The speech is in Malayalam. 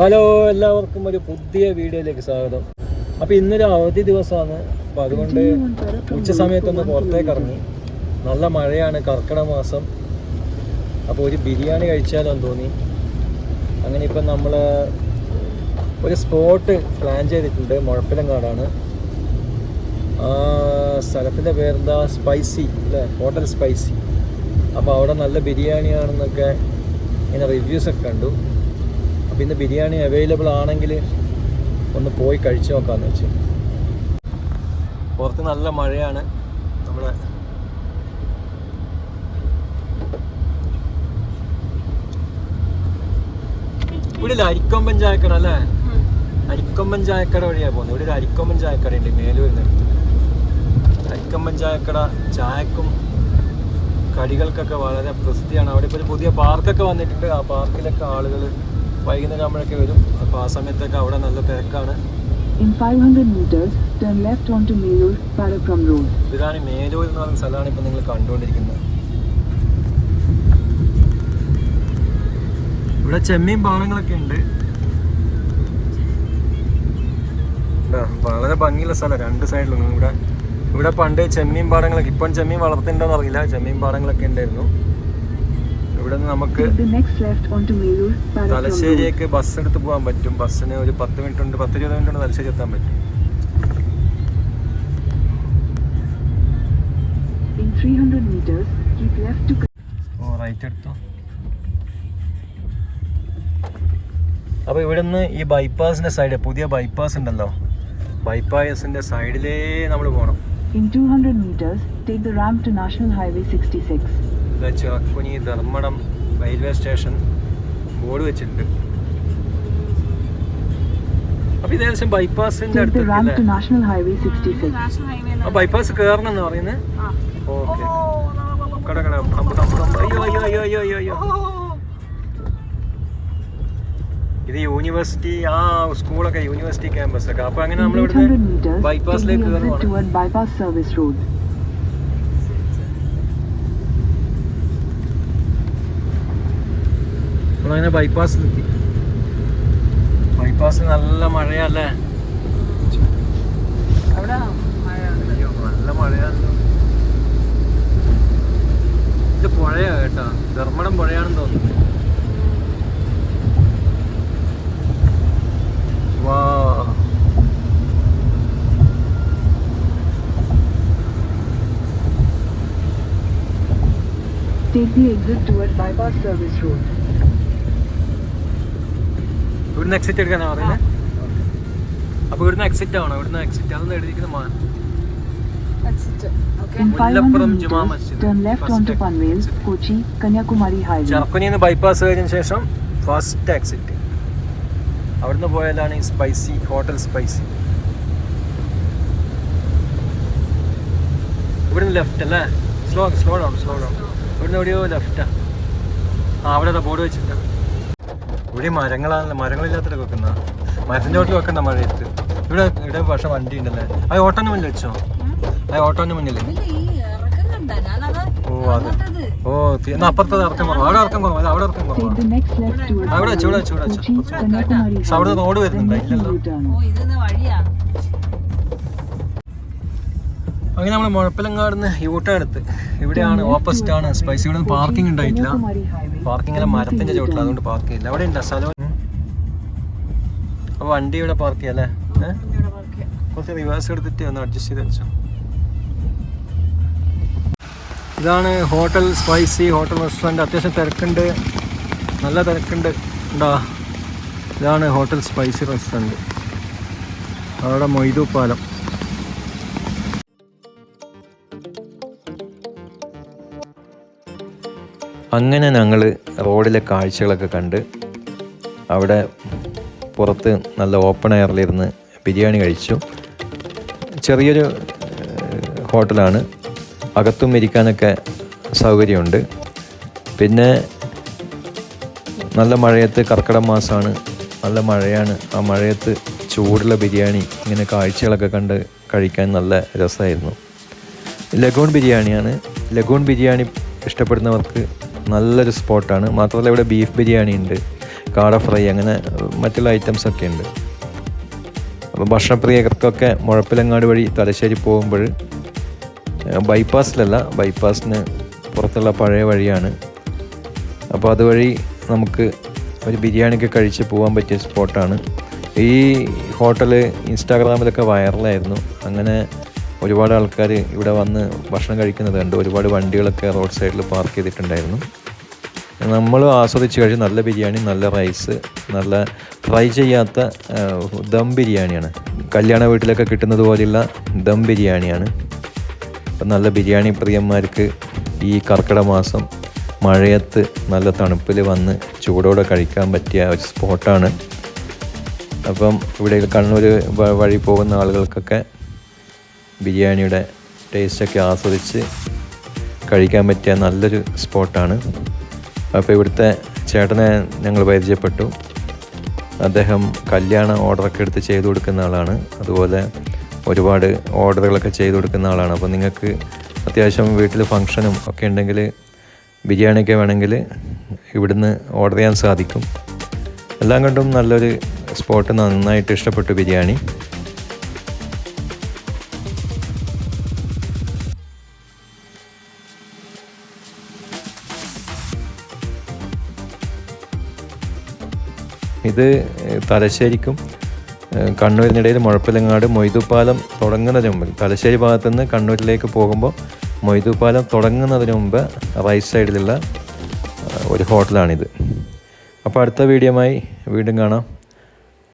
ഹലോ എല്ലാവർക്കും ഒരു പുതിയ വീഡിയോയിലേക്ക് സ്വാഗതം. അപ്പോൾ ഇന്നൊരു അവധി ദിവസമാണ്. അപ്പോൾ അതുകൊണ്ട് ഉച്ച സമയത്തൊന്ന് പുറത്തേക്ക് ഇറങ്ങി. നല്ല മഴയാണ് കർക്കിടക മാസം. അപ്പോൾ ഒരു ബിരിയാണി കഴിച്ചാലോന്ന് തോന്നി. അങ്ങനെ ഇപ്പം നമ്മൾ ഒരു സ്പോട്ട് പ്ലാൻ ചെയ്തിട്ടുണ്ട്. മുഴപ്പിലങ്ങാടാണ്. ആ സ്ഥലത്തിന്റെ പേരെന്താ? സ്പൈസി അല്ലേ? Hotel spicy. അപ്പോൾ അവിടെ നല്ല ബിരിയാണിയാണെന്നൊക്കെ ഇങ്ങനെ റിവ്യൂസൊക്കെ കണ്ടു. അപ്പോൾ ഇന്ന് ബിരിയാണി അവൈലബിൾ ആണെങ്കിൽ ഒന്ന് പോയി കഴിച്ചു നോക്കാമെന്ന് വെച്ചു. പുറത്ത് നല്ല മഴയാണ്. നമ്മുടെ ഇവിടെ അരിക്കൊമ്പൻ ചായക്കട അല്ലേ? അരിക്കൊമ്പൻ ചായക്കട വഴിയാണ് പോകുന്നത് ഇവിടെ ഒരു അരിക്കൊമ്പൻ ചായക്കട ഉണ്ട് മേലൂരിനടുത്ത് അരിക്കൊമ്പൻ ചായക്കട ചായക്കും കടികൾക്കൊക്കെ വളരെ പ്രസിദ്ധിയാണ്. അവിടെ ഇപ്പോൾ ഒരു പുതിയ പാർക്കൊക്കെ വന്നിട്ടുണ്ട്. ആ പാർക്കിലൊക്കെ ആളുകൾ വൈകുന്നേരം ആകുമ്പോഴൊക്കെ വരും. അപ്പോൾ ആ സമയത്തൊക്കെ അവിടെ നല്ല തിരക്കാണ്. In 500 meters, turn left onto Parakram Road. ഇതാണ് മേലൂർ എന്ന് പറയുന്ന സ്ഥലമാണ് ഇപ്പം നിങ്ങൾ കണ്ടുകൊണ്ടിരിക്കുന്നത്. ഇവിടെ ചെമ്മീൻ പാളങ്ങളൊക്കെ ഉണ്ട്. വളരെ ഭംഗിയുള്ള സ്ഥലം. രണ്ട് സൈഡിലും ഇവിടെ. ഇവിടെ പണ്ട് ചെമ്മീൻ പാടങ്ങളൊക്കെ ഇപ്പം ചെമ്മീൻ വളർത്തുന്നുണ്ടോ എന്നറിയില്ല ചെമ്മീൻ പാടങ്ങളൊക്കെ ഉണ്ടായിരുന്നു. ഇവിടെ നിന്ന് നമുക്ക്. തലശ്ശേരിയേക്ക് ബസ് എടുത്ത് പോകാൻ പറ്റും. ബസ്സിന് ഒരു പത്ത് മിനിറ്റ് ഉണ്ട് പത്ത് ഇരുപത് മിനിറ്റ് ഉണ്ട് തലശ്ശേരി എത്താൻ പറ്റും. In 300 meters, keep left to ഓ റൈറ്റ് എടുത്തോ? അപ്പോൾ ഇവിടുന്ന് ഈ ബൈപ്പാസിന്റെ സൈഡ് പുതിയ ബൈപ്പാസ് ഉണ്ടല്ലോ. ബൈപ്പാസിന്റെ സൈഡിലേ നമ്മൾ പോകണം In 200 meters, take the ramp to National Highway 66. ഇതാ Chirakkuni Dharmadam railway station board വെച്ചിട്ടുണ്ട്. അപ്പൊ ഇത് ഏകദേശം 66. ആ ബൈപ്പാസ് കയറണം എന്ന് പറയുന്നത് ഓക്കെ. കട കട. അയ്യോ അയ്യോ അയ്യോ അയ്യോ അയ്യോ അയ്യോ. ഇത് യൂണിവേഴ്സിറ്റി ആ സ്കൂളൊക്കെ യൂണിവേഴ്സിറ്റി ക്യാമ്പസ് ഒക്കെ. അപ്പൊ അങ്ങനെ നമ്മളിവിടെ നമ്മൾ 800 ഇവിടുന്ന് ബൈപ്പാസിലേക്ക് കയറുവാണ് toward Bypass Service Road. നമ്മളങ്ങനെ ബൈപ്പാസിലെത്തി ബൈപ്പാസ് നല്ല മഴയല്ലേ? നല്ല മഴയാണല്ലോ. ഇത് പുഴയാ കേട്ടോ. ധർമ്മടം പുഴയാണെന്ന് തോന്നുന്നു. വാ. Take the exit towards Bypass Service Road. ഇവിടുന്ന് എക്സിറ്റ് എടുക്കാനാ പറയുന്നത് അപ്പൊ ഇവിടുന്ന് എക്സിറ്റ് ആണോ ഇവിടുന്ന് എക്സിറ്റ് അതൊന്നും എഴുതിയിരിക്കുന്ന മാ In 500 Juma Masjid. turn left First onto exit. Panvel, Kochi, Kanyakumari Highway. ചെറുക്കുനിയിൽ ബൈപ്പാസ് കഴിഞ്ഞ ശേഷം ഫസ്റ്റ് എക്സിറ്റ് അവിടുന്ന് പോയാലാണ് ഈ സ്പൈസി ഹോട്ടൽ സ്പൈസി ഇവിടുന്ന് ലെഫ്റ്റ് അല്ലേ? Slow slow down slow down ഇവിടുന്ന് എവിടെയോ ലെഫ്റ്റാ ആ. അവിടെ ബോർഡ് വെച്ചിട്ട് ഇവിടെ മരങ്ങളാണല്ലോ മരങ്ങളില്ലാത്ത വെക്കുന്ന. മരത്തിന്റെ ചോട്ടിൽ വെക്കണ്ട മഴയത്ത്. ഇവിടെ ഇവിടെ പക്ഷെ വണ്ടി ഉണ്ടല്ലേ ആ ഓട്ടോന് മുന്നിൽ വെച്ചോ? ആ ഓട്ടോന് മുന്നിൽ ഓ അതെ. ഓ എന്നാ അപ്പുറത്തത് ഇറക്കം കുറവ്. അവിടെ ഇറക്കം കുറവ്. അവിടെ ഇറക്കം കുറവ്. അവിടെ വെച്ചു ഇവിടെ വെച്ച്, ഇവിടെ വെച്ച്. അവിടെ റോഡ് വരുന്നുണ്ടോ? ഇല്ലല്ലോ. അങ്ങനെ നമ്മൾ മുഴപ്പിലങ്ങാട് യൂട്ടടുത്ത് ഇവിടെയാണ് ഓപ്പോസിറ്റ് ആണ് സ്പൈസി ഇവിടെ പാർക്കിംഗ് ഉണ്ടായിട്ടില്ല. പാർക്കിംഗ് അല്ല മരത്തിന്റെ ചോട്ടില്ല അതുകൊണ്ട് പാർക്ക് ചെയ്യില്ല അവിടെ ഉണ്ടോ സ്ഥലം. അപ്പൊ വണ്ടി ഇവിടെ പാർക്ക് ചെയ്യാല്ലേ അല്ലേ? കുറച്ച് റിവേഴ്സ് എടുത്തിട്ട് ഒന്ന് അഡ്ജസ്റ്റ് ചെയ്ത് വെച്ചോ. ഇതാണ് ഹോട്ടൽ സ്പൈസി ഹോട്ടൽ റെസ്റ്റോറന്റ് അത്യാവശ്യം തിരക്കുണ്ട്. നല്ല തിരക്കുണ്ട്. ഉണ്ടാ ഇതാണ് ഹോട്ടൽ സ്പൈസി റെസ്റ്റോറന്റ് അവിടെ മൊയ്തു പാലം. അങ്ങനെ ഞങ്ങൾ റോഡിലെ കാഴ്ചകളൊക്കെ കണ്ട് അവിടെ പുറത്ത് നല്ല ഓപ്പൺ എയറിലിരുന്ന് ബിരിയാണി കഴിച്ചു. ചെറിയൊരു ഹോട്ടലാണ്. അകത്തും ഇരിക്കാനൊക്കെ സൗകര്യമുണ്ട്. പിന്നെ നല്ല മഴയത്ത് കർക്കിടക മാസമാണ് നല്ല മഴയാണ്. ആ മഴയത്ത് ചൂടുള്ള ബിരിയാണി ഇങ്ങനെ കാഴ്ചകളൊക്കെ കണ്ട് കഴിക്കാൻ നല്ല രസമായിരുന്നു. ലഗൂൺ ബിരിയാണിയാണ്. ലഗൂൺ ബിരിയാണി ഇഷ്ടപ്പെടുന്നവർക്ക് നല്ലൊരു സ്പോട്ടാണ്. മാത്രമല്ല ഇവിടെ ബീഫ് ബിരിയാണി ഉണ്ട് കാട ഫ്രൈ അങ്ങനെ മറ്റുള്ള ഐറ്റംസ് ഒക്കെ ഉണ്ട്. അപ്പോൾ ഭക്ഷണപ്രിയകർക്കൊക്കെ മുഴപ്പിലങ്ങാട് വഴി തലശ്ശേരി പോകുമ്പോൾ ബൈപ്പാസിലല്ല ബൈപ്പാസിന് പുറത്തുള്ള പഴയ വഴിയാണ്. അപ്പോൾ അതുവഴി നമുക്ക് ഒരു ബിരിയാണിയൊക്കെ കഴിച്ച് പോകാൻ പറ്റിയ സ്പോട്ടാണ്. ഈ ഹോട്ടൽ ഇൻസ്റ്റാഗ്രാമിലൊക്കെ വൈറലായിരുന്നു. അങ്ങനെ ഒരുപാട് ആൾക്കാർ ഇവിടെ വന്ന് ഭക്ഷണം കഴിക്കുന്നത് കണ്ട് ഒരുപാട് വണ്ടികളൊക്കെ റോഡ് സൈഡിൽ പാർക്ക് ചെയ്തിട്ടുണ്ടായിരുന്നു. നമ്മൾ ആസ്വദിച്ച് കഴിച്ച്. നല്ല ബിരിയാണി നല്ല റൈസ് നല്ല ഫ്രൈ ചെയ്യാത്ത ദം ബിരിയാണിയാണ്. കല്യാണ വീട്ടിലൊക്കെ കിട്ടുന്നത് പോലെയുള്ള ദം ബിരിയാണിയാണ്. അപ്പം നല്ല ബിരിയാണി പ്രിയന്മാർക്ക് ഈ കർക്കിടക മാസം മഴയത്ത് നല്ല തണുപ്പിൽ വന്ന് ചൂടോടെ കഴിക്കാൻ പറ്റിയ ഒരു സ്പോട്ടാണ് അപ്പം ഇവിടെ കണ്ണൂർ വഴി പോകുന്ന ആളുകൾക്കൊക്കെ ബിരിയാണിയുടെ ടേസ്റ്റൊക്കെ ആസ്വദിച്ച് കഴിക്കാൻ പറ്റിയ നല്ലൊരു സ്പോട്ടാണ്. അപ്പോൾ ഇവിടുത്തെ ചേട്ടനെ ഞങ്ങൾ പരിചയപ്പെട്ടു. അദ്ദേഹം കല്യാണ ഓർഡറൊക്കെ എടുത്ത് ചെയ്തു കൊടുക്കുന്ന ആളാണ്. അതുപോലെ ഒരുപാട് ഓർഡറുകളൊക്കെ ചെയ്തു കൊടുക്കുന്ന ആളാണ്. അപ്പോൾ നിങ്ങൾക്ക് അത്യാവശ്യം വീട്ടിൽ ഫങ്ഷനും ഒക്കെ ഉണ്ടെങ്കിൽ ബിരിയാണിയൊക്കെ വേണമെങ്കിൽ ഇവിടുന്ന് ഓർഡർ ചെയ്യാൻ സാധിക്കും. എല്ലാം കൊണ്ടും നല്ലൊരു സ്പോട്ട് നന്നായിട്ട് ഇഷ്ടപ്പെട്ടു ബിരിയാണി. ഇത് തലശ്ശേരിക്കും കണ്ണൂരിനിടയിൽ മുഴപ്പിലങ്ങാട് മൊയ്തുപാലം തുടങ്ങുന്നതിന് മുമ്പ് തലശ്ശേരി ഭാഗത്തു നിന്ന് കണ്ണൂരിലേക്ക് പോകുമ്പോൾ മൊയ്തുപാലം തുടങ്ങുന്നതിന് മുമ്പ് റൈറ്റ് സൈഡിലുള്ള ഒരു ഹോട്ടലാണിത്. അപ്പോൾ അടുത്ത വീഡിയോമായി വീണ്ടും കാണാം.